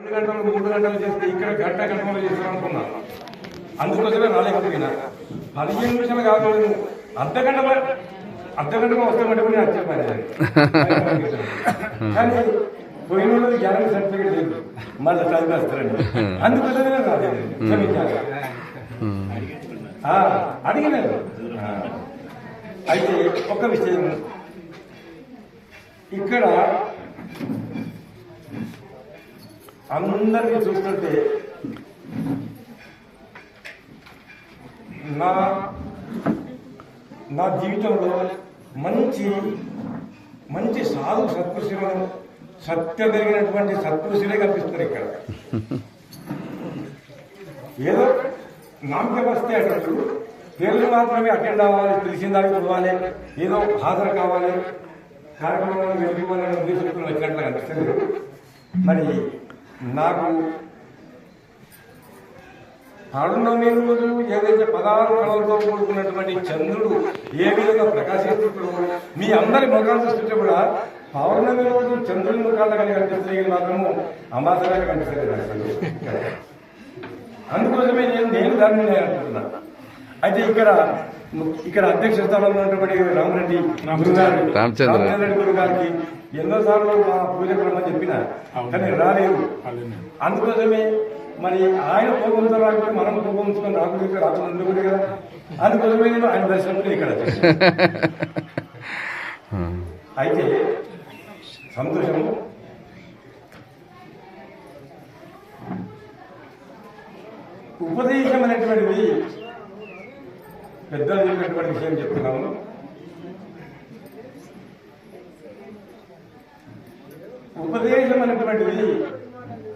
రెండు గంటలు మూడు గంటలు చేస్తే ఇక్కడ గంట గంటలు చేస్తాను అనుకున్నా అందుకోసమే రాలేకపోయినా. పదిహేను నిమిషాలు కాదు అర్ధ గంట ప- అర్ధ గంటలో వస్తామంటే కూడా నేను వచ్చే పని కానీ పోయిన రోజు గ్యారంటీ సర్టిఫికేట్ లేదు. మళ్ళీ చదివేస్తారండి అందుకోసమే నేను రాలేదు. క్షమించాలి. అడిగినాను. అయితే ఒక విషయం. ఇక్కడ అందరినీ చూస్తుంటే నా నా జీవితంలో మంచి మంచి సాధు సత్పురుషులను సత్య జరిగినటువంటి సత్పురుషులే కనిపిస్తారు ఇక్కడ. ఏదో నామకే వస్తే అటు పేర్లు మాత్రమే అటెండ్ అవ్వాలి తెలిసిన దానికి చదవాలి ఏదో హాజరు కావాలి కార్యక్రమంలో వెళ్ళిపోవాలనే ఉద్దేశంతో వచ్చినట్లు కనిపిస్తుంది. మరి నాకు పౌర్ణమి రోజు ఏదైతే పదహారు కళలతో కూడుకున్నటువంటి చంద్రుడు ఏ విధంగా ప్రకాశిస్తున్నాడో మీ అందరి ముఖాలు చూస్తుంటే కూడా పౌర్ణమి రోజు చంద్రుని ముఖాలు కానీ కనిపిస్తుంది మాత్రము అమాసగా కనిపిస్తుంది అసలు అందుకోసమే నేను నేను దాన్ని నేను అంటున్నా అయితే ఇక్కడ ఇక్కడ అధ్యక్ష స్థానంలో ఉన్నటువంటి రామరెడ్డి గారు రామచంద్ర. రామచంద్ర గురువు గారికి ఎన్నోసార్లు మా పూజకు రమ్మని చెప్పిన కానీ రాలేదు. అందుకోసమే మరి ఆయన రాకపోతే మనం కోపంతో రాకుండా ఇక్కడ రాకుండా ఉండకూడదు కదా. అందుకోసమే నేను ఆయన దర్శనం ఇక్కడ. అయితే సంతోషము. ఉపదేశం అనేటువంటిది పెద్దలు చెప్పినటువంటి విషయం చెప్తున్నాము. ఉపదేశం అనేటువంటిది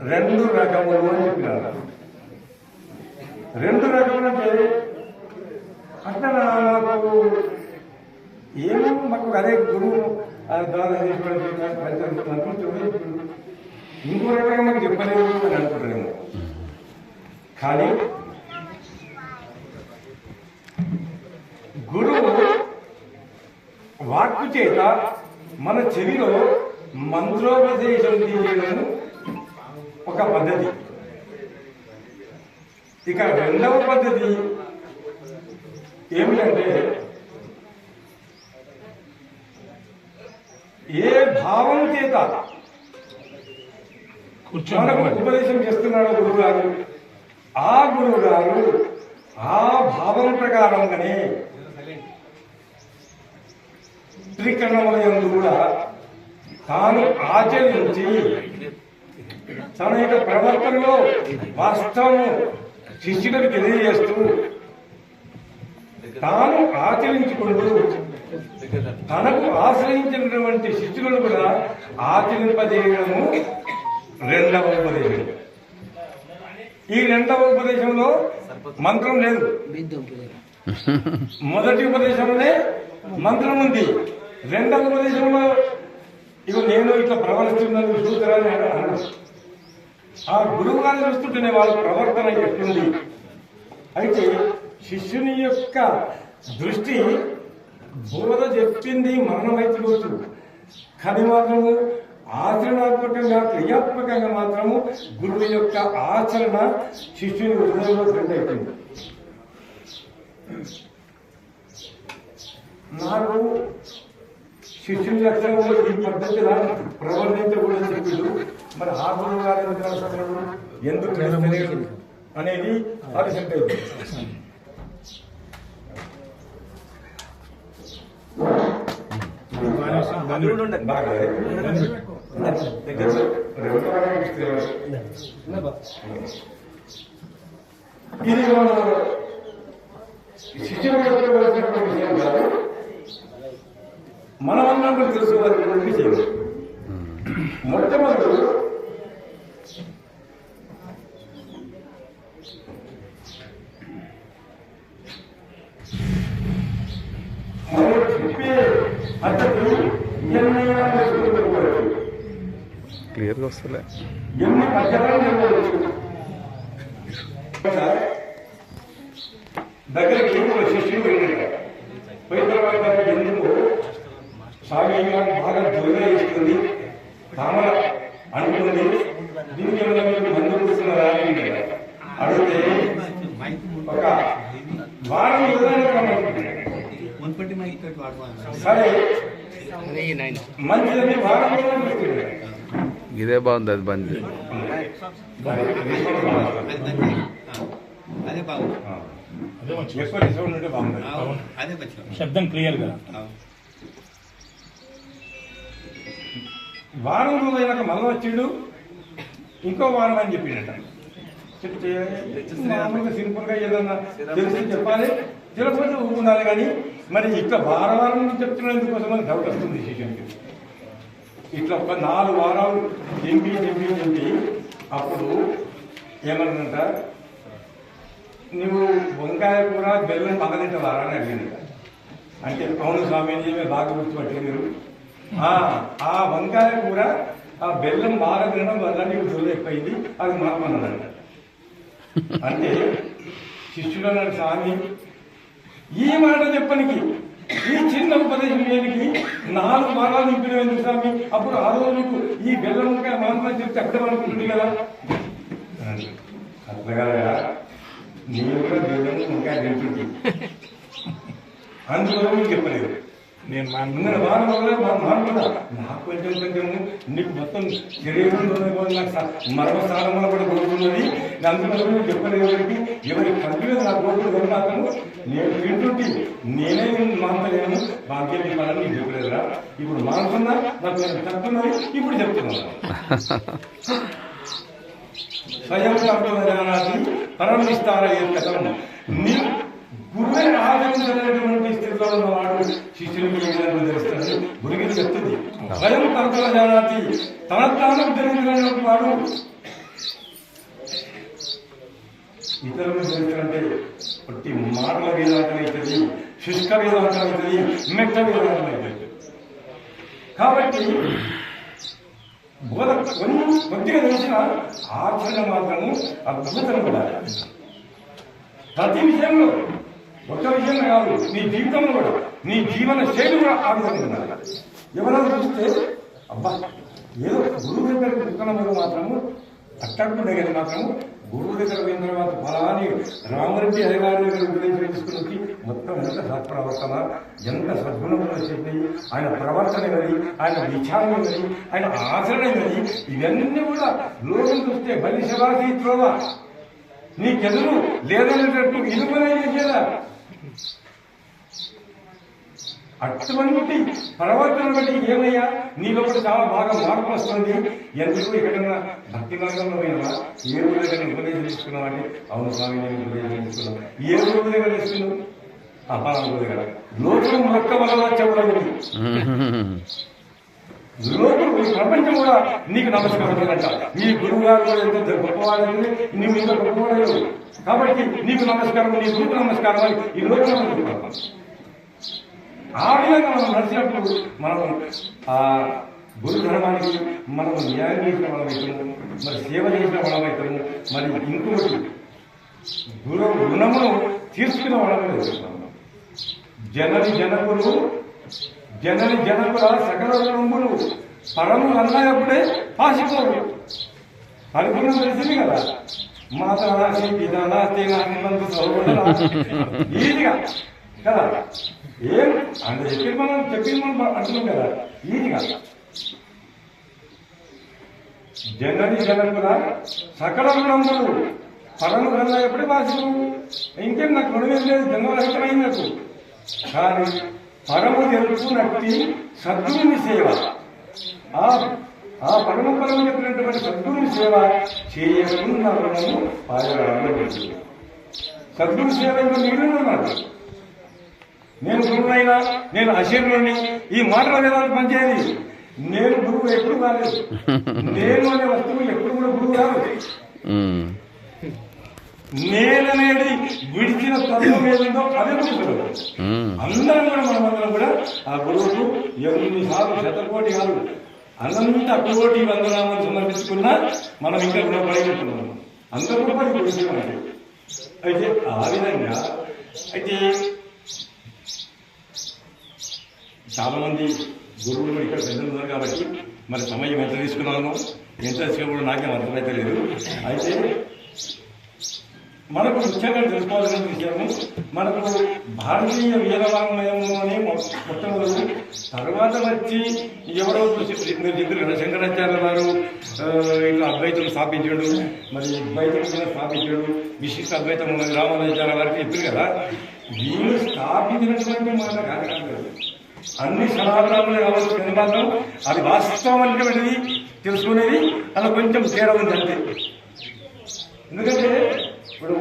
రెండు రకములు అని చెప్పినారు. రెండు రకములు అంటే అట్లా నాకు ఏమో మాకు అదే గురువు ద్వారా చేసినటువంటి ఇంకో రకంగా మాకు చెప్పలేదు అని అనుకుంటారేమో కానీ గురువు వాక్కు చేత మన చెవిలో మంత్రోపదేశం చేయడం ఒక పద్ధతి. ఇక రెండవ పద్ధతి ఏమిటంటే ఏ భావం చేత మనకు ఉపదేశం చేస్తున్నాడు గురువు గారు ఆ గురువు గారు ఆ భావం ప్రకారంగానే త్రికరణములందు కూడా తాను ఆచరించి తన యొక్క ప్రవర్తనలో వాస్తవము శిష్యులకు తెలియజేస్తూ తాను ఆచరించుకుంటూ తనకు ఆశ్రయించినటువంటి శిష్యులను కూడా ఆచరింపజేయడము రెండవ ఉపదేశం. ఈ రెండవ ఉపదేశంలో మంత్రం లేదు. మొదటి ఉపదేశంలోనే మంత్రం ఉంది. రెండవ ఉపదేశంలో ఇక నేను ఇట్లా ప్రవర్తిస్తున్నాను చూస్తారని అన్నాడు. ఆ గురువు గారిని చూస్తుంటేనే వాళ్ళ ప్రవర్తన ఎట్లుంది అయితే శిష్యుని యొక్క దృష్టి బోధ చెప్పింది మరణమైపోవచ్చు కానీ మాత్రము ఆచరణాత్మకంగా క్రియాత్మకంగా మాత్రము గురువు యొక్క ఆచరణ శిష్యుని హృదయంలో ఫ్రెండ్ అయిపోయింది నాకు శిష్యుని లక్షణంలో ఈ పద్ధతిలా ప్రవర్తించకూడదని చెప్పిండు మరి ఆ గారి గారు ఎందుకు రాస్తున్నాడు? అనేది ఆలోచన ఇది మన శిష్యుల విషయం కాదు మనమందరం కూడా తెలుసుకోవాల్సినటువంటి విషయం మొట్టమొదటి క్లియర్గా వస్తలే. దగ్గరికి పోయిన తర్వాత నాకు బాగా జ్వరం ఇస్తుంది. తామర అంటుంది దీనికి ఏమైనా మీరు అడిగితే ఒక వారం సరే. మంచిదని వారం. ఇదే బాగుంది అది బంద్. అది బాగుంది. శబ్దం క్లియర్గా వారం రోజులైనాక మళ్ళీ వచ్చిండు. ఇంకో వారం అని చెప్పిండట. చెప్తే మామూలుగా సింపుల్గా ఏదన్నా తెలిసి చెప్పాలి. తెలియకపోతే ఊరుకున్నారు కానీ మరి ఇట్లా వారం వారం చెప్తున్నందుకోసం అని డౌట్ వస్తుంది శిష్యునికి ఇట్లా ఒక నాలుగు వారాలు దింపి దింపి దింపి అప్పుడు ఏమన్నంట నువ్వు వంకాయ కూర బెల్లం బాగా తింటావారా అని అడిగింది అంటే అవును స్వామి బాగా గుర్తుపట్టి మీరు. ఆ, ఆ వంకాయ కూర ఆ బెల్లం బాగా తినడం వల్ల నీకు జోలు అది మాపమన్నాడంట అంటే శిష్యుడు అన్నాడు స్వామి ఈ మాట చెప్పనికి ఈ చిన్న ఉపదేశం లేనికి నాలుగు వారాలు నింపిన ఎందుకు స్వామి? అప్పుడు ఆ రోజు నీకు ఈ బెల్లం వంకాయ మాత్రం చెప్తే అక్కడ అనుకుంటుంది కదా. అన్నాడు. అట్లా కదా నేను కూడా బెల్లం వంకాయ తింటుంది. అందువల్ల చెప్పలేదు. నేను మా ముందర వారం రోజులే మా నాన్న కూడా నాకు కొంచెం కొంచెం నీకు మొత్తం శరీరంలో నాకు స- స్థానంలో కూడా కొడుకున్నది అందులో నువ్వు చెప్పలేదు ఎవరికి ఎవరి కంటిలో నా కొడుకు కొడుకున్నాను నేను తింటుంటే నేనే మానలేను భాగ్యం ఇవ్వాలని నేను చెప్పలేదురా. ఇప్పుడు మానుకున్నా నాకు నేను చెప్తున్నది ఇప్పుడు చెప్తున్నాను స్వయం సంప్రదాయాన్ని పరమిస్తార కథం నీ గురువే ఆదరించలేనటువంటి స్థితిలో ఉన్నవాడు శిష్యునికి ఏ తెలుస్తాడు గురికి చెప్తుంది. స్వయం సంప్రదాయాన్ని తన తాను ఉద్ధరించలేని వాడు ఇతరులు తెలుస్తారంటే ఒట్టి మాటల వేదాంతం శుష్క వేదాంతం మెట్ట వేదాంతం కాబట్టి బోధ కొంచెం కొద్దిగా తెలిసిన ఆచరణ మాత్రము అద్భుతం కూడా. ప్రతి విషయంలో ఒక్క విషయం కాదు నీ జీవితంలో కూడా నీ జీవన శైలి కూడా ఆ విధంగా ఉండాలి. ఎవరైనా చూస్తే అబ్బా ఏదో గురువు దగ్గర పుస్తకంలో మాత్రము అట్టడుగుండే దగ్గర మాత్రము గురువు దగ్గర పోయిన తర్వాత ఫలాని రామరెడ్డి అధికారుల దగ్గర ఉపదేశం తీసుకుని వచ్చి మొత్తం ఎంత సత్ప్రవర్తన ఎంత సద్గుణములు చెప్పింది ఆయన ప్రవర్తన కలిగి ఆయన విచారణ కానీ ఆయన ఆచరణ కలిగి ఇవన్నీ కూడా లోకం చూస్తే బలి శవాసి త్రోవ. నీకెదురు లేదనేటట్టు ఇనుమనే చేసేదా అటువంటి ప్రవర్తన బట్టి ఏమయ్యా? నీ లోపల చాలా బాగా మార్పు వస్తుంది ఎందుకు ఎక్కడైనా భక్తి మార్గంలో పోయినా ఏ రోజు దగ్గర ఉపదేశం తీసుకున్నావు అంటే అవును స్వామి నేను ఉపదేశం తీసుకున్నాను ఏ రోజు దగ్గర తీసుకున్నావు అపారం దగ్గర లోకం మొక్క వల్ల చెప్పడం లోకం ప్రపంచం కూడా నీకు నమస్కారం నీ గురువు గారు కూడా ఎంత గొప్పవాడు నీవు ఇంత గొప్పవాడు కాబట్టి నీకు నమస్కారం నీ గురువు నమస్కారం అని ఈ లోకం ఆ విధంగా మనం నడిచినప్పుడు మనం ఆ గురు ధర్మానికి మనం న్యాయం చేసిన వాళ్ళమవుతాము మరి సేవ చేసిన వాళ్ళమవుతాము మరి ఇంకొకటి గురు రుణమును తీర్చుకున్న వాళ్ళమే జనని జనకులు జనని జనకుల సకల రంగులు పరములు అన్నప్పుడే పాసిపోవు పరిపూర్ణం తెలిసింది కదా? మాత నాసి పిత నాస్తి నాని బంధు సౌరుడు ఈజీగా. కదా? ఏం? అంటే చెప్పి మనం చెప్పి మనం అంటున్నాం కదా? ఈజీగా. జనని జనకుల సకల రంగులు పరము కన్నా ఎప్పుడే పాసిపోవు ఇంకేం నాకు రుణమేం లేదు జన్మరహితమైంది నాకు. కానీ పరము తెలుసునట్టి సద్గురుని సేవ. ఆ పరమ పరము చెప్పినటువంటి సద్గురుని సేవ రుణము పాయరాలు సద్గురు సేవ ఇంకా నేను గురువైనా నేను అశీరుని ఈ మాటల వేదాలు పనిచేయాలి నేను గురువు ఎప్పుడు కాలేదు. నేను అనే వస్తువు ఎప్పుడు కూడా గురువు కాదు ఉమ్. నేననేది విడిచిన తత్వం ఏదందో అదే గురువు. అందరం కూడా మనమందరం కూడా ఆ గురువుకు ఎన్నిసార్లు శతకోటి కాదు అనంత కోటి వందనామని సమర్పించుకున్నా మనం ఇంకా రుణపడి ఉంటున్నాం అంత రుణపడి గురించి అయితే ఆ విధంగా అయితే చాలా మంది గురువులు కూడా ఇక్కడ పెద్దలు ఉన్నారు కాబట్టి మరి సమయం ఎంత తీసుకున్నాను ఎంత తీసుకున్నా కూడా నాకేం అర్థమైతే లేదు. అయితే మనకు ముఖ్యంగా తెలుసుకోవాల్సిన విషయము మనకు భారతీయ వీరవాంగ్మయంలోనే మొట్టమొదటి తర్వాత వచ్చి ఎవరో చూసి- మీరు చెప్పారు శంకరాచార్య వారు ఇట్లా అద్వైతం స్థాపించాడు మరి ద్వైతం కూడా స్థాపించాడు విశిష్ట అద్వైతం ఉన్నది రామానుజాచార్య వారికి చెప్పారు కదా. వీళ్ళు స్థాపించినటువంటి మాట కాదు అన్ని సనాతనములు కావచ్చు కానీ మాత్రం అది వాస్తవమైనటువంటిది తెలుసుకునేది అలా కొంచెం తేడా ఉంది అంతే. ఎందుకంటే ఇప్పుడు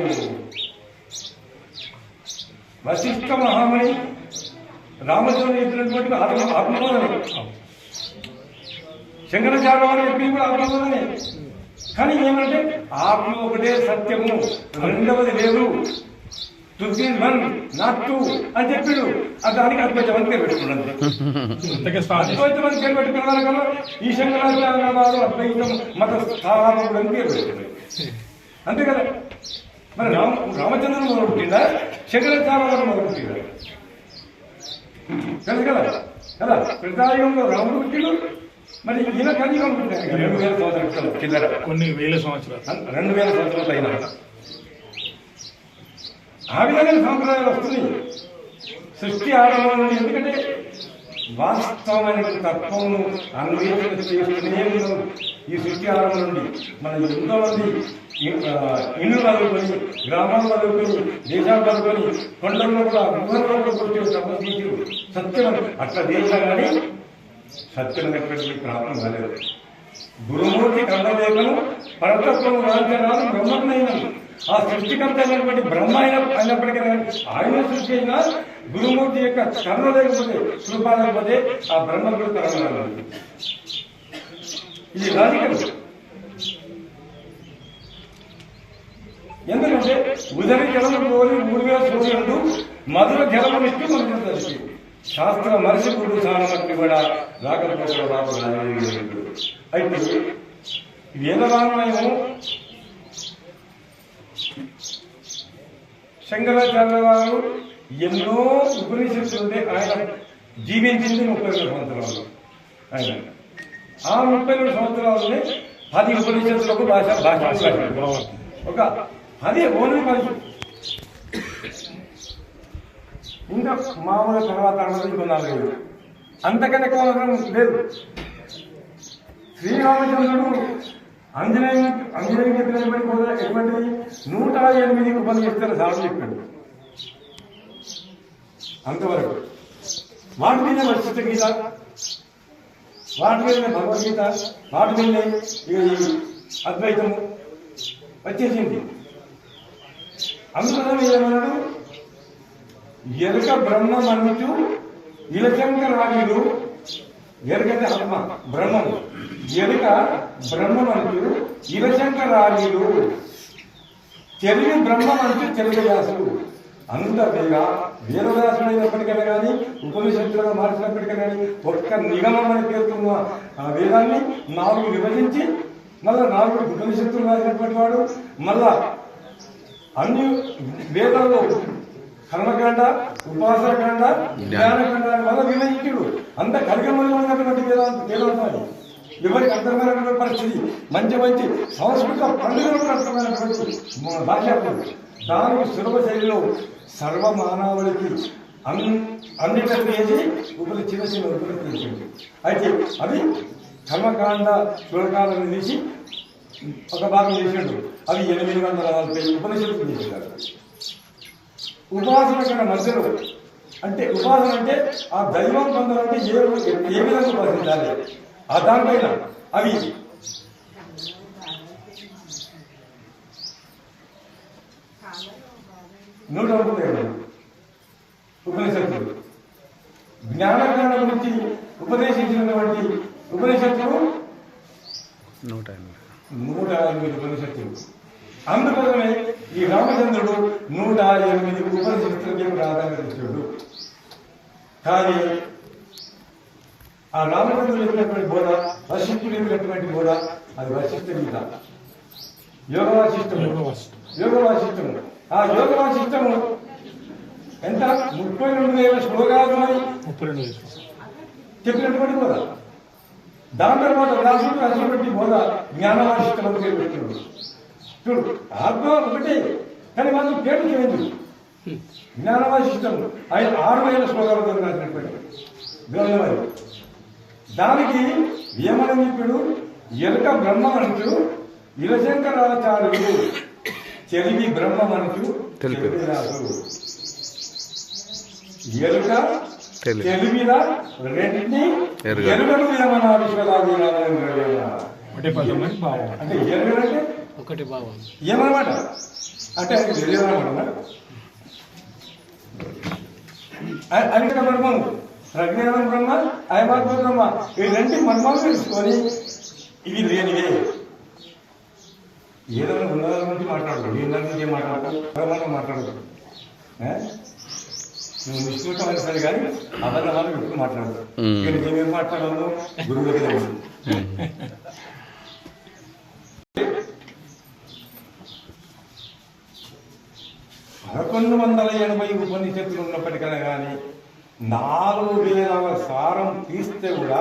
వశిష్ఠ మహామణి రామచంద్రుడు చెప్పినటువంటి ఆత్మ ఆత్మబోధనే. శంకరాచార్య వారు చెప్పింది కూడా ఆత్మబోధనే. కానీ ఏమంటే ఆత్మ ఒకటే సత్యము రెండవది లేదు. తుది వన్ నాట్ టూ అని చెప్పాడు. దానికి అద్వైతం అని పేరు పెట్టుకున్నాను అద్వైతం అని పేరు పెట్టుకున్నారు కదా ఈ శంకరాచార్య వారు అద్వైతం మత స్థాపకుడు అని పేరు పెట్టుకున్నాడు. అంతే కదా? మరి రామ రామచంద్రుడు మొదలు పుట్టిందా శంకరాచార్య వారు మొదలు పుట్టిందా తెలుసు కదా? కదా? ప్రజాయుగంలో రాముడు పుట్టిండు. మరి ఈయన కలియుగం రెండు వేల సంవత్సరాల కిందట కొన్ని వేల సంవత్సరాలు. రెండు వేల సంవత్సరాలు అయినా ఆ విధంగా సంప్రదాయాలు వస్తున్నాయి. సృష్టి ఆరంభం నుండి ఎందుకంటే వాస్తవమైన తత్వమును అన్వేషణ చేస్తూనే ఈ సృష్టి ఆరంభం నుండి మన ఎంతో మంది ఇ- ఆ, ఇల్లు చదువుకొని గ్రామాలు చదువుకొని దేశాలు చదువుకొని కొండల్లో కూడా గుహల్లో కూడా కూర్చొని తపస్సు సత్యం అట్లా దేశాలు కానీ సత్యం ఎక్కడికి ప్రాప్తం కాలేదు. గురుమూర్తి కర్ణలేఖను పరతత్వం రాజ్యాలు బ్రహ్మజ్ఞైనది ఆ సృష్టికర్త అయినటువంటి బ్రహ్మ అయిన అయినప్పటికీ ఆయన సృష్టి అయినా గురుమూర్తి యొక్క కర్ణ లేకపోతే కృప లేకపోతే ఆ బ్రహ్మ కూడా కర్మ ఇది లాజికల్ ఎందుకంటే ఉదరి జలము కోరి ఊరిగా సూర్యుడు మధుర జలము మనకు తెలిసి శాస్త్ర మనిషికుడు సానమట్టి కూడా రాకపోతే బాబు అయితే వేదవాంగ్మయము శంకరాచార్య వారు ఎన్నో ఉపనిషత్తులు ఆయన జీవించింది ముప్పై రెండు సంవత్సరాలు. ఆయన ఆ ముప్పై రెండు సంవత్సరాలని పది ఉపనిషత్తులకు భాష భాష ఒక అదే ఓన్లీ పరిస్థితి. ఇంకా మామూలు తర్వాత అన్నది ఇంకో నాలుగైదు. అంతకన్నా ఎక్కువ అవసరం లేదు. శ్రీరామచంద్రుడు ఆంజనేయ ఆంజనేయ చెప్పినటువంటి కూడా ఎటువంటి నూట ఎనిమిది ఉపనిషత్తుల సాగు చెప్పాడు. అంతవరకు. వాటి మీద వచ్చిత గీత వాటి మీద భగవద్గీత వాటి మీద ఈ అద్వైతము వచ్చేసింది. అందుకోసం ఏమన్నాడు ఎరుక బ్రహ్మం మన్నిచు బ్రహ్మం ఎరుకతే ఆత్మ బ్రహ్మము ఎరుక బ్రహ్మమంచు ఇలశంకరాయుడు తెలివి బ్రహ్మమంచు తెలుగుదాసుడు అంతగా వీరదాసుడైనప్పటికైనా కానీ ఉపనిషత్తులుగా మార్చినప్పటికైనా కానీ ఒక్క నిగమం అని పేరుకున్న ఆ వేదాన్ని నాలుగు విభజించి మళ్ళా నాలుగు ఉపనిషత్తులు రాసినటువంటి వాడు మళ్ళా అన్ని వేదాల్లో కర్మకాండ ఉపాసనకాండ జ్ఞానకాండ వల్ల విభజించుడు అంత కలిగమలో ఉన్నటువంటి వేదాంత వేదాంతాలు ఎవరికి అర్థమైనటువంటి పరిస్థితి? మంచి మంచి సంస్కృత పండుగలకు అర్థమైనటువంటి మన భాష దానికి సులభ శైలిలో సర్వ మానవులకి అన్ అన్నిటికీ చేసి ఉపరి చిన్న చిన్న ఉపరి అయితే అది కర్మకాండ శ్లోకాలను తీసి ఒక భాగం చేసిండు అవి ఎనిమిది వందల నలభై ఉపనిషత్తులు చేశారు ఉపాసన కన్నా మధ్యలో. అంటే ఉపాసన అంటే ఆ దైవం పొందాలంటే ఏ ఏ విధంగా ఉపాసించాలి? ఆ దానిపైన అవి నూట ముప్పై ఏడు ఉపనిషత్తులు. జ్ఞానజ్ఞానం గురించి ఉపదేశించినటువంటి ఉపనిషత్తులు నూట ఎనభై. నూట ఎనిమిది ఉపనిషత్తులు. అందుకోసమే ఈ రామచంద్రుడు నూట ఎనిమిది ఉపనిషత్తులకి ప్రాధాన్యత ఇచ్చాడు. కానీ ఆ రామచంద్రుడు చెప్పినటువంటి బోధ వశిష్ఠుడు చెప్పినటువంటి బోధ అది వశిష్ఠ గీత యోగ వాసిష్టము యోగ వాసిష్టము ఆ యోగ వాసిష్టము ఎంత? ముప్పై రెండు వేల శ్లోకాలు ముప్పై రెండు వేలు చెప్పినటువంటి బోధ. దాని తర్వాత వ్యాసుడు రాసినటువంటి బోధ జ్ఞానవాసిష్టం అని పేరు పెట్టినాడు చూడు ఆత్మ ఒకటే కానీ వాళ్ళు పేరు చేయండి జ్ఞానవాసిష్టం ఆయన ఆరు వేల శ్లోకాలతో రాసినటువంటి గ్రంథమది దానికి యమనమిపుడు ఎలుక బ్రహ్మమనుషుడు ఇలశంకరాచార్యుడు చెలివి బ్రహ్మమనుషు తెలిపారు. చెప్పినారు. ఎలుక తెలి- చెలిమిల రెండింటిని ఎరుగ. ఎరుగను అని భావం అంటే ఎరుగనంటే ఒకటి భావం ఏమన్నమాట? అంటే అది తెలియదన్నమాట అనిక బ్రహ్మం ప్రజ్ఞానం బ్రహ్మ అయమాత్మ బ్రహ్మ ఈ రెండు మర్మాలు తెలుసుకొని ఇవి లేనివే. ఏదైనా ఉన్నదాల గురించి మాట్లాడదు ఏ దాని గురించి ఏం మాట్లాడతాం బ్రహ్మాండం మాట్లాడదు ఏ? నువ్వు నిష్ఠూతమైన సరే కానీ అబద్ధాలు ఎప్పుడు మాట్లాడదు మ్మ్. ఇక్కడ మేమేం మాట్లాడాము గురువు దగ్గర వందల ఎనభై ఉపనిషత్తులు ఉన్నప్పటికైనా కానీ నాలుగు వేల సారం తీస్తే కూడా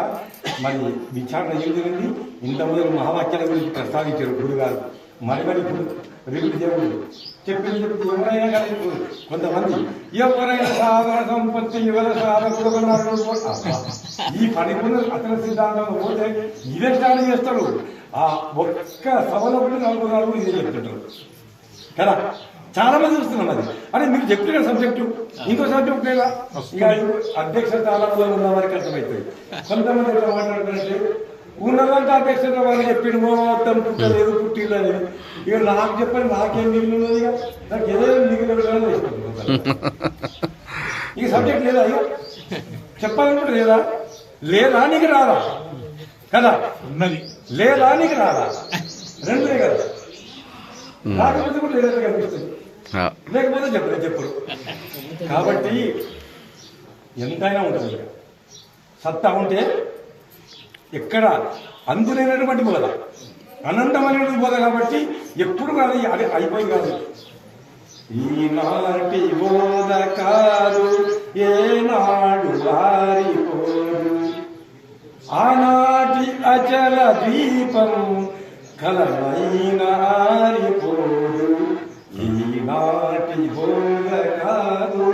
మరి విచారణ ఏం జరిగింది? ఇంతమంది మహావాక్యాల గురించి ప్రస్తావించారు గురుగారు. మరి మరి ఇప్పుడు రిపీట్ చేయకూడదు చెప్పింది చెప్తే ఎవరైనా కానీ కొంతమంది ఎవరైనా సాధన సంపత్తి ఎవరి సాధకుడు ఈ పనికున్న అతని సిద్ధాంతం పోతే ఇదే స్టార్ట్ చేస్తాడు ఆ ఒక్క సభలో కూడా నలుగురు నలుగురు ఇదే చెప్తుంటారు? కదా? చాలా మంది చూస్తున్నాం అది. అరే మీరు చెప్పిన సబ్జెక్టు ఇంకో సబ్జెక్ట్ లేదా? ఇక అధ్యక్ష స్థానంలో ఉన్న వారికి అర్థమవుతుంది. కొంతమంది ఎట్లా మాట్లాడుతుంటే ఉన్నదంటే అధ్యక్షత వాళ్ళు చెప్పిండు మొత్తం పుట్టలేదు పుట్టిల్లు అనేది ఇక నాకు చెప్పండి నాకేం మిగిలి ఉన్నది ఇక? నాకు ఏదో మిగిలిన ఇక సబ్జెక్ట్ లేదా ఇక? చెప్పాలనుకుంటే లేదా? లేదా నీకు రాదా? కదా? ఉన్నది. లేదా నీకు రాదా? రెండే కదా. రాకపోతే కూడా లేదని కనిపిస్తుంది. లేకపోతే చెప్పరు చెప్పరు. కాబట్టి ఎంతైనా ఉంటుంది. సత్తా ఉంటే ఎక్కడ అందులేనటువంటి బోధ. అనంతమైనటువంటి బోధ కాబట్టి ఎప్పుడు కాదు అది అయిపోయి కాదు. ఈనాటి బోధ కాదు ఏనాడు వారిపోదు. ఆనాటి అచల దీపం కలమైన ఆరిపోదు. ఈనాటి బోధ కాదు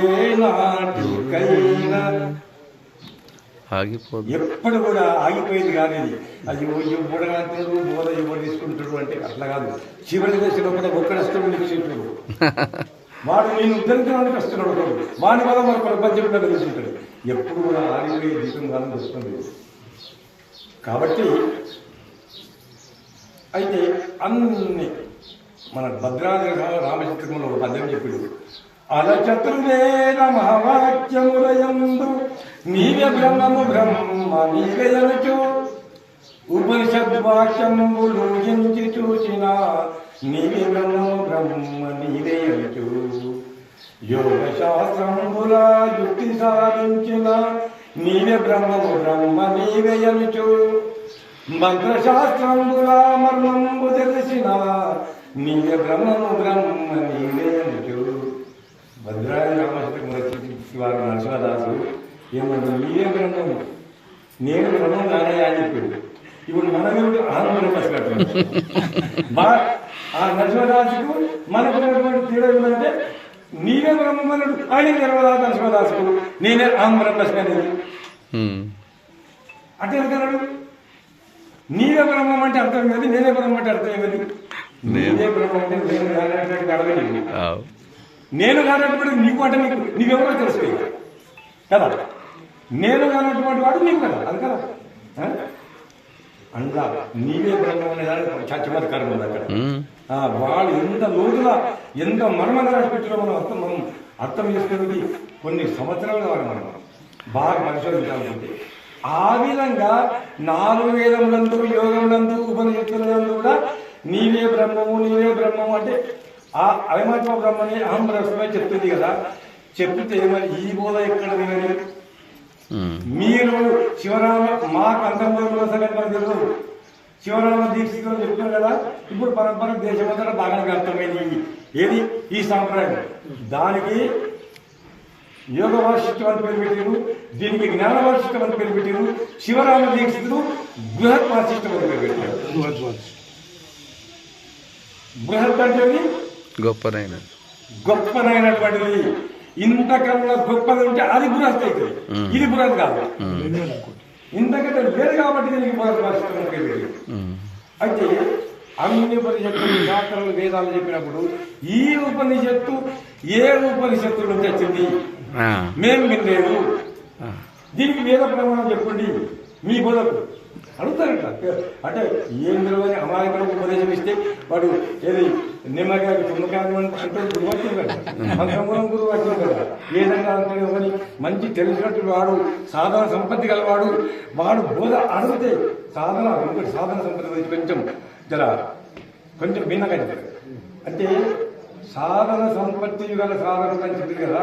ఏనాటికైనా ఆగిపోదు ఎప్పుడు కూడా ఆగిపోయింది కాదు ఇది అయ్యో ఎప్పుడు అంటాడు బోధ ఎవరు తీసుకుంటాడు అంటే అట్లా కాదు. చివరి దశలో కూడా ఒక్కడస్తాడు నీకు చెప్పాడు వాడు నేను ఉద్ధరించడానికి వస్తున్నాడు ఒకడు. వాని వల్ల మన ప్రపంచంలో తెలుసుంటాడు ఎప్పుడు కూడా ఆగిపోయే జీవితం కాలం వస్తుంది కాబట్టి అయితే అన్ని మన భద్రాద్రి రామచంద్రంలో ఒక పద్యం చెప్పాడు. అలచతుర్వేద మహావాక్యములయందు నీవే బ్రహ్మము బ్రహ్మ నీవే అనుచు ఉపనిషద్ వాక్యములు ఎంచి చూసిన నీవే బ్రహ్మము బ్రహ్మ నీవే అనుచు యోగ శాస్త్రముల యుక్తి సాధించిన నీవే బ్రహ్మము బ్రహ్మ నీవే అనుచు మంత్రశాస్త్రముల మర్మంబు తెలిసిన నీవే బ్రహ్మము బ్రహ్మ నీవే అనుచు భద్రాది రామచంద్రమూర్తి వారు నరసింహదాసు ఏమన్నా మీరే బ్రహ్మము. నేను బ్రహ్మం నానే అని చెప్పాడు. ఇప్పుడు మనం ఏమిటి అహం బ్రహ్మస్కట్టు బా ఆ నరసింహదాసుకు మనకు తేడా ఏంటంటే నీవే బ్రహ్మమనుడు ఆయన నిర్మదా నరసింహదాసుకు నేనే అహం బ్రహ్మస్కనేది ఉమ్. అంటే ఎందుకన్నాడు? నీవే బ్రహ్మం అంటే అర్థం ఏమిటి నేనే బ్రహ్మం అంటే అర్థం నీవే అంటే నేను. కానటువంటి నీకు. అంటే నీకు నీకెవరో తెలుసుకో కదా? నేను కానటువంటి వాడు నీకు కదా? అది కదా? ఆ? అందులో నీవే బ్రహ్మం అనే దానికి చచ్చమత్కారం ఉంది అక్కడ. వాళ్ళు ఎంత లోతుగా ఎంత మర్మంగా రాసి పెట్టారో మనం అర్థం మనం అర్థం చేసుకోవడానికి కొన్ని సంవత్సరాలు కావాలి మనం. బాగా పరిశోధించాలంటే ఆ విధంగా నాలుగు వేదములందు యోగములందు ఉపనిషత్తులందు కూడా నీవే బ్రహ్మము నీవే బ్రహ్మము అంటే ఆ అవిమాత్మ బ్రహ్మని అహం బ్రహ్మే చెప్తుంది కదా. చెప్తే మరి ఈ బోధ ఎక్కడ వినని మీరు శివరామ మాకు అంతర్మూలంలో సంఘటన తెలియదు శివరామ దీక్షితులు చెప్తున్నారు కదా. ఇప్పుడు పరంపర దేశమంతా బాగా అర్థమైంది. ఏది? ఈ సాంప్రదాయం. దానికి యోగ వార్షికం అని పేరు పెట్టారు. దీనికి జ్ఞాన వార్షికం అని పేరు పెట్టారు. శివరామ దీక్షితులు బృహత్ వార్షికం అని పేరు పెట్టారు. బృహత్ ఏంటి? గొప్పనైన. గొప్పనైనటువంటిది. ఇంతకన్నా గొప్పది ఉంటే అది అవుతుంది మ్మ్. ఇది బురది కాదు. ఇంతకంటే లేదు కాబట్టి దీనికి ఉమ్, అయితే అన్ని ఉపనిషత్తులు శాస్త్రాలు వేదాలు చెప్పినప్పుడు ఈ ఉపనిషత్తు ఏ ఉపనిషత్తు నుంచి వచ్చింది మేము వినలేదు. దీనికి వేద ప్రమాణం చెప్పండి. మీ బోధకు అడుగుతారట. అంటే ఏం తెలియని అమాయకులకు ఉపదేశం ఇస్తే వాడు ఏది నిమ్మకాయ తుమ్మకాయ అంటే గురువాక్యం కదా. మంత్రమూలం గురువాక్యం కదా. ఏదన్నా అనుకునే మంచి తెలిసినట్టు వాడు సాధన సంపత్తి గలవాడు వాడు బోధ అడిగితే సాధన ఇంకోటి సాధన సంపత్తి గురించి కొంచెం జర కొంచెం భిన్నంగా అంటే సాధన సంపత్తి గల సాధన అని చెప్పింది కదా.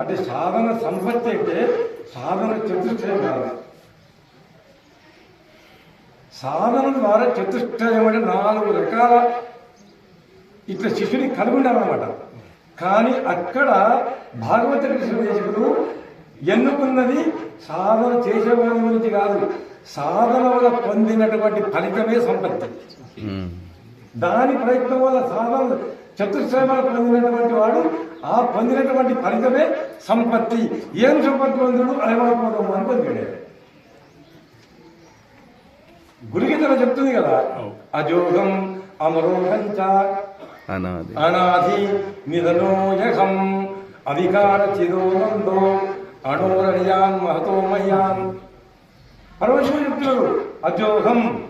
అంటే సాధన సంపత్తి అంటే సాధన చతుష్టయం కాదు. సాధన ద్వారా చతుష్టయం అంటే నాలుగు రకాల ఇట్లా శిష్యుని కనుగొన్నారనమాట కానీ అక్కడ భాగవత కృష్ణ ఎన్నుకున్నది సాధన చేసేవాడి గురించి కాదు సాధన వల్ల పొందినటువంటి ఫలితమే సంపత్తి. దాని ప్రయత్నం వల్ల సాధన చతుర్శ్రమాలు పొందినటువంటి వాడు ఆ పొందినటువంటి ఫలితమే సంపత్తి. ఏం సంపత్తి పొందుడు? అయమాత్మకం అని గురుగీతలో చెప్తుంది కదా. అజోగం అమరోగం చ. అనాది. అనాది నిధనోయహం అధికార చిరోనందో అణోరణీయాన్ మహతో మయ్యాన్ పరమశివుడు చెప్తున్నారు అజోహం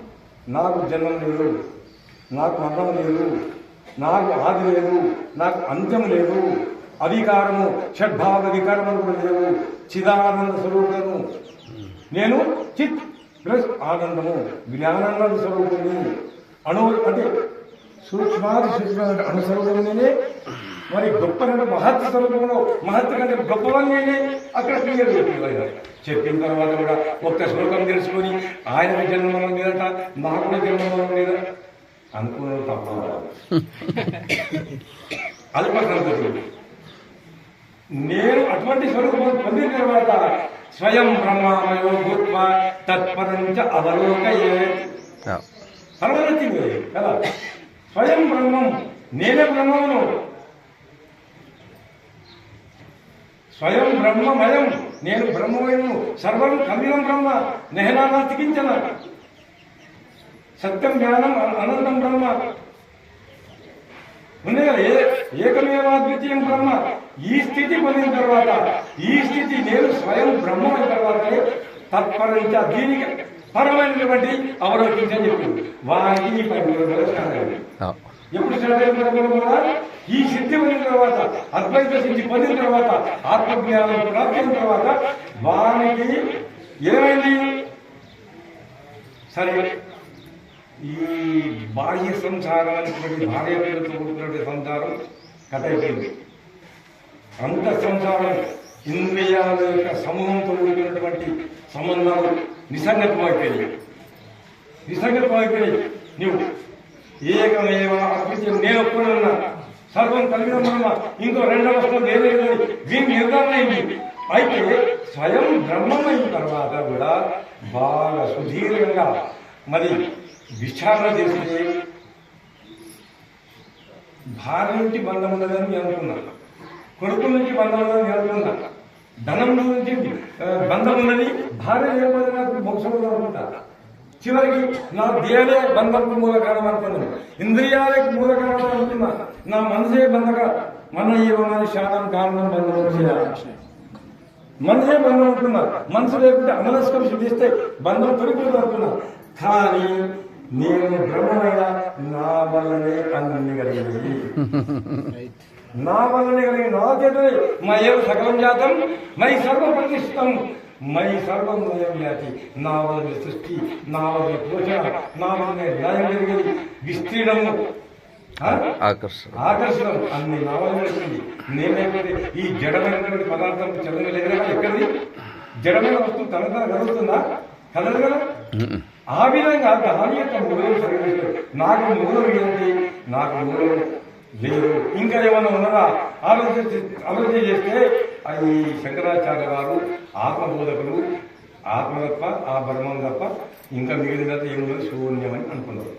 నాకు జన్మం లేదు. నాకు మరణం లేదు. నాకు ఆది లేదు. నాకు అంత్యం లేదు. అధికారము షడ్భావ అధికారములు కూడా లేవు. చిదానంద స్వరూపము. నేను చిత్ ప్లస్ ఆనందము జ్ఞానానంద స్వరూపుని అణు అంటే సూక్ష్మాది సూక్ష్మ అణుస్వరూపం నేనే మరి గొప్ప మహత్ స్వరూపంలో మహత్ కంటే గొప్పవని నేనే అక్కడ క్లియర్ చెప్పేవారు చెప్పిన తర్వాత కూడా ఒక్క శ్లోకం తెలుసుకొని ఆయన జన్మం లేదంట నాకు కూడా జన్మం లేదా? అనుకున్నది తప్ప అల్ప సంతతుడు నేను అటువంటి స్వరూపం పొందిన తర్వాత స్వయం బ్రహ్మమయో భూత్వ తత్పరంచ అవలోకయే ఆ, సర్వనచ్చింది కదా స్వయం బ్రహ్మం నేనే బ్రహ్మమును స్వయం బ్రహ్మమయం నేను బ్రహ్మమయము సర్వం కవిలం బ్రహ్మ నెహనానాస్తికించన సత్యం జ్ఞానం అనంతం బ్రహ్మ ఉంది కదా ఏ ఏకమేవాద్వితీయం బ్రహ్మ ఈ స్థితి పొందిన తర్వాత ఈ స్థితి నేను స్వయం బ్రహ్మ అయిన తర్వాత తత్పరించ దీనికి పరమైనటువంటి అవలోకించని చెప్పింది వారికి అయింది ఆ, ఎప్పుడు పరిపూర్ణ కూడా? ఈ సిద్ధి పొందిన తర్వాత అద్వైత సిద్ధి పొందిన తర్వాత ఆత్మజ్ఞానం ప్రాప్తిన తర్వాత వారికి ఏమైంది? సరే ఈ బాహ్య సంసారం అనేటువంటి భార్య పేరుతో కూడుకున్నటువంటి సంసారం కథ అయిపోయింది. అంత సంసారం ఇంద్రియాల యొక్క సమూహంతో కూడినటువంటి సంబంధాలు నిసంగతం అయిపోయాయి నిసంగతం అయిపోయాయి నువ్వు ఏకమేవ అద్వితీయం నేను ఒప్పుకున్నా సర్వం కలిగిన బ్రహ్మ ఇంకో రెండవ వస్తువు ఏమీ లేదని దీని నిర్ధారణ అయింది అయితే స్వయం బ్రహ్మమైన తర్వాత కూడా బాగా సుదీర్ఘంగా మరి విచారణ చేస్తే భార్య నుంచి బంధం ఉన్నదని నేను అనుకున్నా కొడుకు నుంచి బంధం ఉన్నదని నేను అనుకున్నా ధనం నుంచి ఆ, బంధం ఉన్నది భార్య లేకపోతే నాకు మోక్షం ఉండదు అనుకుంటా చివరికి నా దేహే బంధకు మూల కారణం అనుకున్నాను ఇంద్రియాలకు మూల కారణం అనుకున్నా నా మనసే బంధక మన ఏమని శానం కారణం బంధం మనసే బంధం అనుకున్నా మనసు లేకుంటే అమనస్కం సిద్ధిస్తే బంధం తొలిపోదు అనుకున్నా కానీ నేను బ్రహ్మమైన నా వల్లనే అన్ని కలిగింది నా వల్లనే కలిగి నా చేతనే మయ సకలం జాతం మై సర్వ ప్రతిష్ఠితం మై సర్వం మయం జాతి నా వల్ల సృష్టి నా వల్ల పోషణ నా వల్లనే న్యాయం జరిగేది. విస్తీర్ణము? ఆకర్షణ. ఆకర్షణం. అన్ని నావలు వచ్చింది. నేనేమైతే ఈ జడమైనటువంటి పదార్థం చదువు లేదా ఎక్కడిది? జడమైన వస్తువు తన తన కలుగుతుందా కలదు కదా? ఆ విధంగా దాని యొక్క మూలం నాకు మూలం ఏంటి? నాకు మూలం లేదు ఇంకా ఏమన్నా ఉన్నదా ఆలోచన ఆలోచన చేస్తే అది శంకరాచార్య గారు ఆత్మబోధకులు ఆత్మ తప్ప ఆ బ్రహ్మం తప్ప ఇంకా మిగిలినది ఏమున్నది శూన్యమని అనుకున్నారు.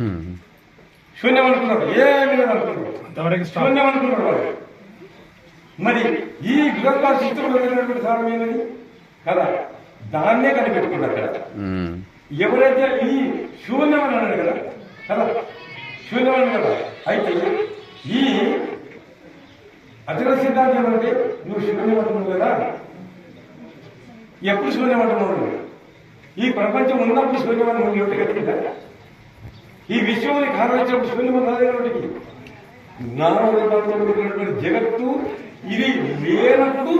ఉమ్, శూన్యం అనుకున్నారు ఏమి అనుకున్నారు. శూన్యం అనుకున్నారు వాళ్ళు. మరి ఈ విధంగా శిస్తులు వెళ్ళినటువంటి సారం ఏమని కదా దాన్నే కనిపెట్టుకున్నారు అక్కడ. ఉమ్. ఎవరైతే ఈ శూన్యం అని అన్నాడు కదా కదా శూన్యం కదా. అయితే ఈ అతిర సిద్ధాంతం అంటే నువ్వు శూన్యమంటున్నావు కదా. ఎప్పుడు శూన్యమంటున్నావు ఈ ప్రపంచం ఉన్నప్పుడు శూన్యమని అని నువ్వు ఎవరికి ఈ విశ్వాన్ని కారణించినప్పుడు శూన్యమని రాలేనప్పటికీ నామరూపాలతో జగత్తు ఇది లేనప్పుడు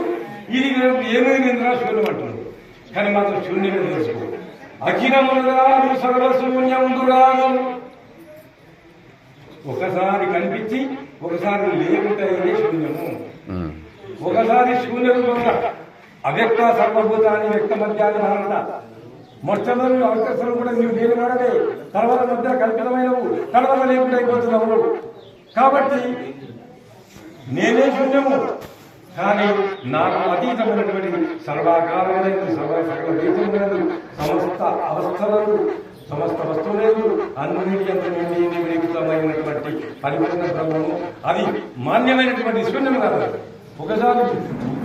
ఇది లేనప్పుడు ఏమైంది శూన్యం అంటున్నాడు కానీ మాత్రం శూన్యమే తెలుసుకో. అఖిలములుగా నువ్వు సర్వశూన్యముడురాను ఒకసారి కనిపించి ఒకసారి లేకుండా శూన్యము. ఒకసారి శూన్య రూపంగా అవ్యక్త సర్వభూతాన్ని వ్యక్త మధ్యాన్ని మారట మొట్టమొదటి అవకాశం కూడా నీవు దేని తర్వాత మధ్య కల్పితమైనవు. తర్వాత లేకుండా అయిపోతున్నావు. కాబట్టి నేనే శూన్యము. కానీ నాకు అతీతమైనటువంటి సర్వాకారమైనది సర్వ సకల సమస్త అవస్థలను సమస్త వస్తువులేదు అన్నిటి నిమిత్తమైనటువంటి పరిపూర్ణ బ్రహ్మము. అది మాన్యమైనటువంటి శూన్యము కాదు. ఒకసారి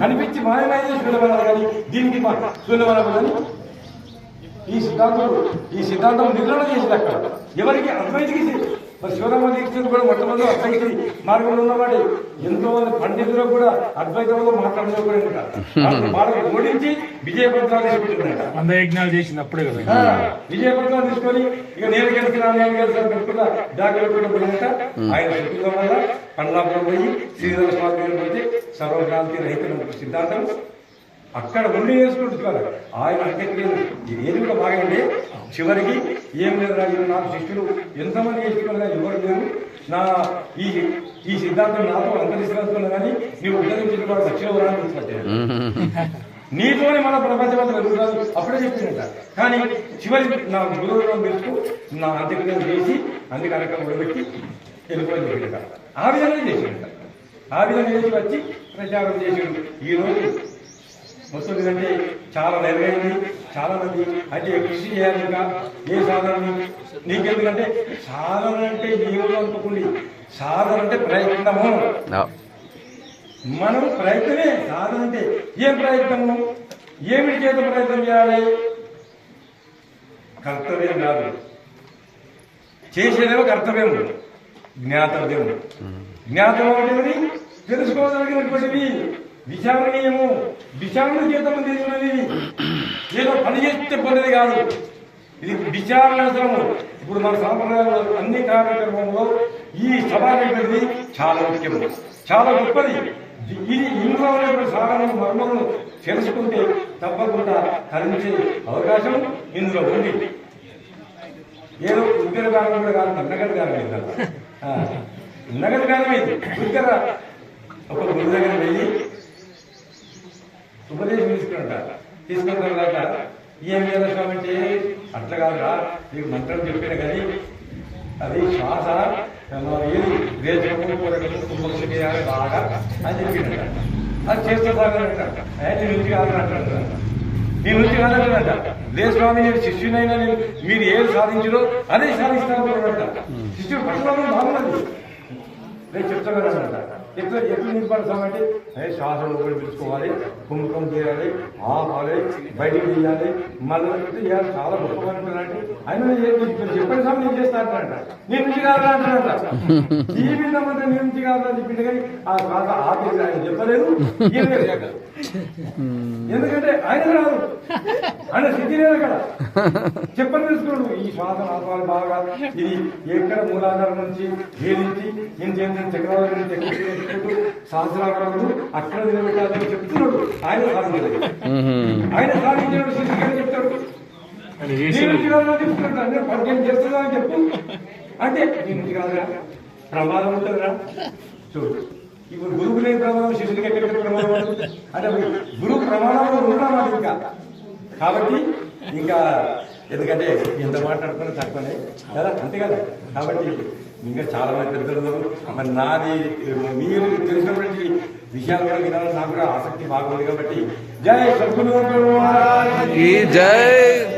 కనిపించి మాయమైతే శూన్యమనాలి కానీ దీనికి మా ఈ సిద్ధాంతం ఈ సిద్ధాంతం నిర్ణయం చేసింది అక్కడ. ఎవరికి అద్వైతికి మరి శివరామ దీక్షితుడు కూడా మొట్టమొదటి అద్వైతి మార్గంలో ఉన్నవాడు. ఎంతో మంది పండితులు కూడా అద్వైతంలో మాట్లాడలేదు కూడా ఇంకా వాళ్ళని ఓడించి విజయపత్రాలు తీసుకుంటున్నాడు వంద యజ్ఞాలు చేసింది అప్పుడే కదా. ఆ, విజయపత్రం తీసుకొని ఇక నేను గెలిచిన నేను గెలిచిన పెట్టుకున్న డాక్టర్ కూడా పోయినాక ఆయన చెప్పుకోవడం వల్ల పండ్లాపురం పోయి శ్రీధర స్వామి పోతే సర్వక్రాంతి రైతుల సిద్ధాంతం. అక్కడ ఉండి వేసుకుంటున్నారు ఆయన అంత్యక్రియలు ఏది కూడా బాగండి చివరికి ఏం లేదు రాజు నాకు శిష్యులు. ఎంతమంది చేసుకున్నా ఎవరు లేరు. నా ఈ ఈ సిద్ధాంతం నాతో అంతరిస్తున్నా కానీ నీవు ఉద్ధరించిన వాడు వచ్చిన వరాన్ని నీతోనే మన ప్రపంచం అంతా వెలుగుతాను అప్పుడే చెప్పిందంట. కానీ చివరి నా గురువులను తెలుసు నా అంత్యక్రియలు చేసి అందుకే అనక వదిలిపెట్టి వెళ్ళిపోయింది చెప్పిందట ఆ విధంగా చేసిందంట. ఆ విధంగా చేసి వచ్చి ప్రచారం చేసాడు ఈ రోజు మొత్తం ఏంటంటే చాలా నెరవేరింది చాలా మంది అంటే కృషి చేయాలి ఇంకా. ఏ సాధన? నీకెందుకంటే సాధన అంటే ఏమో అనుకోండి. సాధన అంటే ప్రయత్నము. మనం ప్రయత్నమే సాధన అంటే ఏం ప్రయత్నము? ఏమిటి చేత ప్రయత్నం చేయాలి? కర్తవ్యం కాదు. చేసేదేమో కర్తవ్యం జ్ఞాతవ్యం. జ్ఞాతం అంటే తెలుసుకోదగినటువంటిది విచారణీయము విచారణ చేత తీసుకునేది ఏదో పని చేస్తే పోలేదు కాదు. ఇది విచారణ అవసరము ఇప్పుడు మన సాంప్రదాయంలో అన్ని కార్యక్రమంలో ఈ సభ అనేది చాలా ముఖ్యం చాలా గొప్పది. ఇది ఇందులో ఉన్నటువంటి సాధన మర్మను తెలుసుకుంటే తప్పకుండా తరించే అవకాశం ఇందులో ఉంది. ఏదో ఉద్యోగ కారణం కూడా కాదు నగదు కాలం నగదు కాలం ఇది ఉద్యోగ ఒక గురు దగ్గర వెళ్ళి ఉపదేశం తీసుకున్నట తీసుకున్న తర్వాత ఏం చేయాలి స్వామి అంటే అట్లా కాదురా నీకు మంత్రం చెప్పాను కానీ అది శ్వాస ఏది రేచము కూరగలు కుంభక్ష చేయాలి బాగా అని చెప్పిందంట అది చేస్తూ సాగంట నీ నుంచి కాదంటాడు నీ నుంచి కాదంటాడంట లే స్వామి నేను శిష్యునైనా నేను మీరు ఏది సాధించడో అదే సాధిస్తాను అంట శిష్యుడు పట్టుకోవడం బాగున్నది నేను చెప్తాను కదంట ఎక్కడ ఎక్కడ నిలబడతామంటే అదే శ్వాస లోపలి పిలుచుకోవాలి కుంభకం చేయాలి ఆపాలి బయటికి తీయాలి. మళ్ళీ చేయాలి చాలా గొప్పగా ఉంటుందంటే ఆయన చెప్పిన సమయం నేను చేస్తా అంటాడంట నీ నుంచి కాదు అంటాడంట జీవితం విధంగా నీ నుంచి కాదు అని చెప్పింది కానీ ఆ శ్వాస ఆపేసి ఆయన చెప్పలేదు. ఎందుకంటే ఆయన రాదు. ఆయన స్థితి లేదు అక్కడ. చెప్పని తెలుసుకోడు ఈ శ్వాస ఆపాలి బాగా. ఇది ఎక్కడ మూలాధారం నుంచి వేధించి ఇంత చక్రవర్తి నుంచి చేసుకుంటూ సహస్రాలు అక్కడ నిలబెట్టాలని చెప్తున్నాడు. ఆయన సాధించలేదు ఉహుం. ఆయన సాధించాడు శిష్యుడు చెప్తాడు చెప్తున్నాడు అంటే పద్యం చేస్తుందా అని చెప్పు. అంటే నీ నుంచి కాదురా. ప్రమాదం ఉంటుందిరా. చూడు. ఇప్పుడు గురువు లేని ప్రమాదం శిష్యుడికి ఎక్కడ ప్రమాదం? అంటే గురువు ప్రమాదంలో ఉన్నామా ఇంకా. కాబట్టి ఇంకా ఎందుకంటే ఎంత మాట్లాడుకున్నా తక్కువనే. కదా? అంతే కదా? కాబట్టి ఇంకా చాలా మంది పెద్దలున్నారు మరి నాది మీరు తెలిసినటువంటి విషయాలు కూడా వినాలని నాకు కూడా ఆసక్తి బాగుంది కాబట్టి జై సద్గురు జై